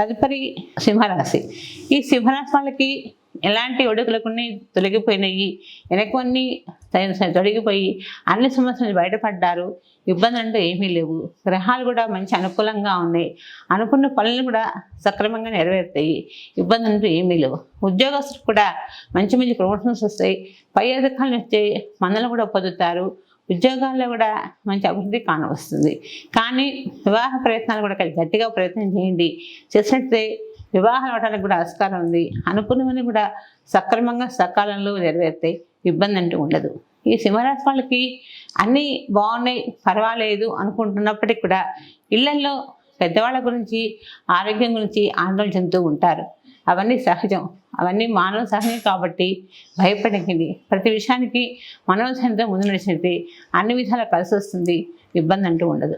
తదుపరి సింహరాశి. ఈ సింహరాశి వాళ్ళకి ఎలాంటి ఒడుకులకున్నీ తొలగిపోయినాయి. వెనకన్నీ తొలగిపోయి అన్ని సమస్యలు బయటపడ్డారు. ఇబ్బందులు అంటూ ఏమీ లేవు. గ్రహాలు కూడా మంచి అనుకూలంగా ఉన్నాయి. అనుకున్న పనులు కూడా సక్రమంగా నెరవేరుతాయి. ఇబ్బందులు అంటూ ఏమీ లేవు. ఉద్యోగస్తులు కూడా మంచి మంచి ప్రమోషన్స్ వస్తాయి. పై అధికారులు వచ్చే మందలు కూడా పొందుతారు. ఉద్యోగాల్లో కూడా మంచి అభివృద్ధి కానవస్తుంది. కానీ వివాహ ప్రయత్నాలు కూడా గట్టిగా ప్రయత్నం చేయండి. చేసినట్లయితే వివాహం అవడానికి కూడా ఆస్కారం ఉంది. అనుకున్నవన్నీ కూడా సక్రమంగా సకాలంలో నెరవేరుతాయి ఇబ్బంది అంటూ ఉండదు. ఈ సింహరాశి వాళ్ళకి అన్నీ బాగున్నాయి పర్వాలేదు అనుకుంటున్నప్పటికీ కూడా ఇళ్ళల్లో పెద్దవాళ్ళ గురించి ఆరోగ్యం గురించి ఆందోళన చెందుతూ ఉంటారు. అవన్నీ సహజం. అవన్నీ మానవ సహజం కాబట్టి భయపడింది ప్రతి విషయానికి మనోధైర్యంతో ముందు నడిచినట్టు అన్ని విధాలా కలిసి వస్తుంది. ఇబ్బంది అంటూ ఉండదు.